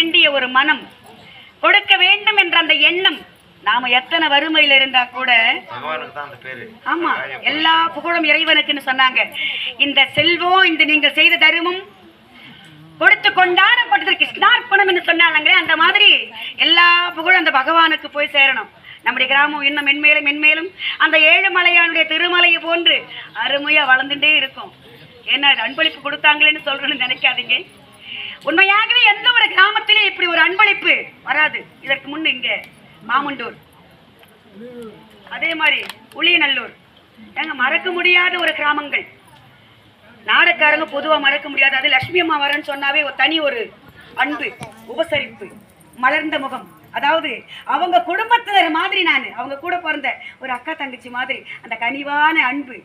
வேண்டிய ஒரு மனம். கொடுக்க வேண்டும் என்ற அந்த எண்ணம் நாம எத்தனை வறுமையில இருந்தா கூட ஆமா எல்லா புகழும் இறைவனுக்குன்னு சொன்னாங்க. இந்த செல்வம் இந்த நீங்கள் செய்த தருமம் கொடுத்து கொண்டாடப்பட்டது கிருஷ்ணார்ப்பணம் என்று சொன்னாங்களே அந்த மாதிரி எல்லா புகழும் அந்த பகவானுக்கு போய் சேரணும். நம்முடைய கிராமம் இன்னும் மென்மேலும் மென்மேலும் அந்த ஏழுமலையானுடைய திருமலையை போன்று அருமையா வளர்ந்துட்டே இருக்கும். ஏன்னா அன்பளிப்பு கொடுத்தாங்களேன்னு சொல்றேன்னு நினைக்காதீங்க. உண்மையாகவே எந்த ஒரு கிராமத்திலே இப்படி ஒரு அன்பளிப்பு வராது. இதற்கு முன் இங்க மாமண்டூர். அதே மாதிரி உளியநல்லூர். ஏங்க மறக்க முடியாத ஒரு கிராமங்கள். நாடக்காரங்க பொதுவாக மறக்க முடியாது. அது லட்சுமி அம்மா வரேன்னு சொன்னாவே ஒரு தனி ஒரு அன்பு உபசரிப்பு மலர்ந்த முகம். அதாவது அவங்க குடும்பத்தினர் மாதிரி நான். அவங்க கூட பிறந்த ஒரு அக்கா தங்கச்சி மாதிரி அந்த கனிவான அன்பு.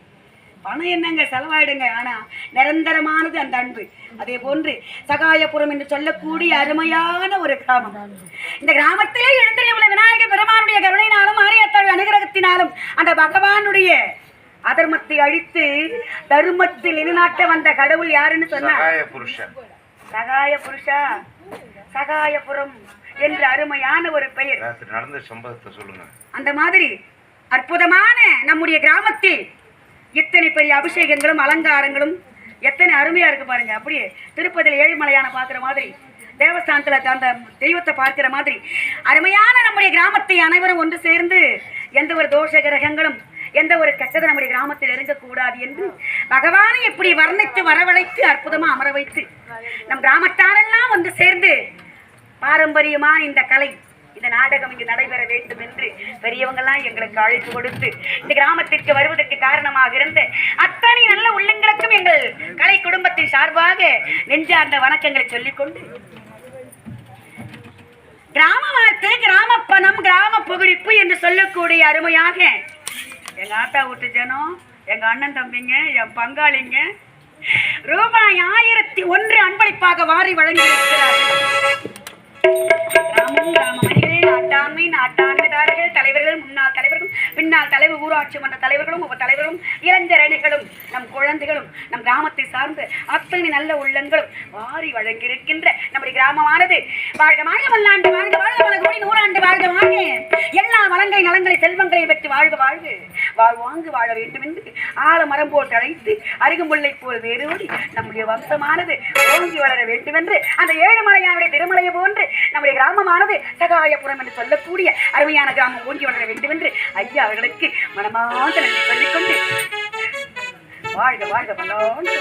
பணம் என்னங்க? செலவாயிடுங்க. ஆனா நிரந்தரமானது அந்த அன்பு. அதே போன்று சகாயபுரம் என்று சொல்லக்கூடிய அருமையான ஒரு கிராமம். இந்த கிராமத்திலே எழுந்திரையுள்ள விநாயகர் பெருமானுடைய கருணையினாலும் மாரியத்தாள் அனுகிரகத்தினாலும் அந்த பகவானுடைய அதர்மத்தை அழித்து தருமத்தில் நிலைநாட்ட வந்த கடவுள் யாருன்னு சொன்னா? சகாய புருஷா சகாயபுரம் என்ற அருமையான ஒரு பெயர். நடந்த சம்பவத்தை சொல்லுங்க. அந்த மாதிரி அற்புதமான நம்முடைய கிராமத்தில் இத்தனை பெரிய அபிஷேகங்களும் அலங்காரங்களும் எத்தனை அருமையாக இருக்குது பாருங்க. அப்படியே திருப்பதியில் ஏழுமலையான பார்க்குற மாதிரி தேவஸ்தானத்தில் அந்த தெய்வத்தை பார்க்கிற மாதிரி அருமையான நம்முடைய கிராமத்தை அனைவரும் ஒன்று சேர்ந்து எந்த ஒரு தோஷ கிரகங்களும் எந்த ஒரு கெட்டது நம்முடைய கிராமத்தில் இறங்கக்கூடாது என்று பகவானை இப்படி வர்ணித்து வரவழைத்து அற்புதமாக அமர வைத்து நம் கிராமத்தாரெல்லாம் ஒன்று சேர்ந்து பாரம்பரியமான இந்த கலை இந்த நாடகம் இங்கு நடைபெற வேண்டும் என்று பெரியவங்கெல்லாம் எங்களுக்கு அழைப்பு கொடுத்து இந்த கிராமத்திற்கு வருவதற்கு காரணமாக இருந்த அத்தனை நல்ல உள்ளங்களுக்கும் எங்கள் கலை குடும்பத்தின் சார்பாக நெஞ்சார்ந்த வணக்கங்களை சொல்லிக்கொண்டு கிராம வார்த்தை கிராம பணம் கிராம புகழிப்பு என்று சொல்லக்கூடிய அருமையாக எங்க ஆத்தா வீட்டு ஜனம் எங்க அண்ணன் தம்பிங்க என் பங்காளிங்க ரூபாய் ஆயிரத்தி ஒன்று அன்பளிப்பாக வாரி வழங்கியிருக்கிறார்கள். மணிகளே நாட்டாண்மை தலைவர்கள் முன்னாள் தலைவர்களும் பின்னால் தலைவர் ஊராட்சி மன்ற தலைவர்களும் உப தலைவர்களும் இளைஞரணிகளும் நம் குழந்தைகளும் நம் கிராமத்தை சார்ந்த அத்தனை நல்ல உள்ளங்களும் வாரி வழங்கியிருக்கின்ற நம்முடைய கிராமமானது. வாழ்க வாழ்க வல்லாண்டு வாழ்க வாழ்க பல கோடி நூறாண்டு வாழ்க வாழ்க வளங்களை நலங்களை செல்வங்களை பெற்று வாழ்க வாழ்க. வாழ் வாங்கு வாழ வேண்டும் என்று ஆழ மரம் போட்டு அழைத்து அருகுமுல்லை போல் வேரோடி நம்முடைய வம்சமானது ஓங்கி வளர வேண்டும் என்று அந்த ஏழுமலையானுடைய திருமலையை போன்று நம்முடைய கிராமமானது சகாயபுரம் என்று சொல்லக்கூடிய அருமையான கிராமம் ஓங்கி வளர வேண்டும் என்று ஐயா அவர்களுக்கு மனமாக நன்றி சொல்லிக்கொண்டு வாழ்க வாழ்க பல்லாண்டு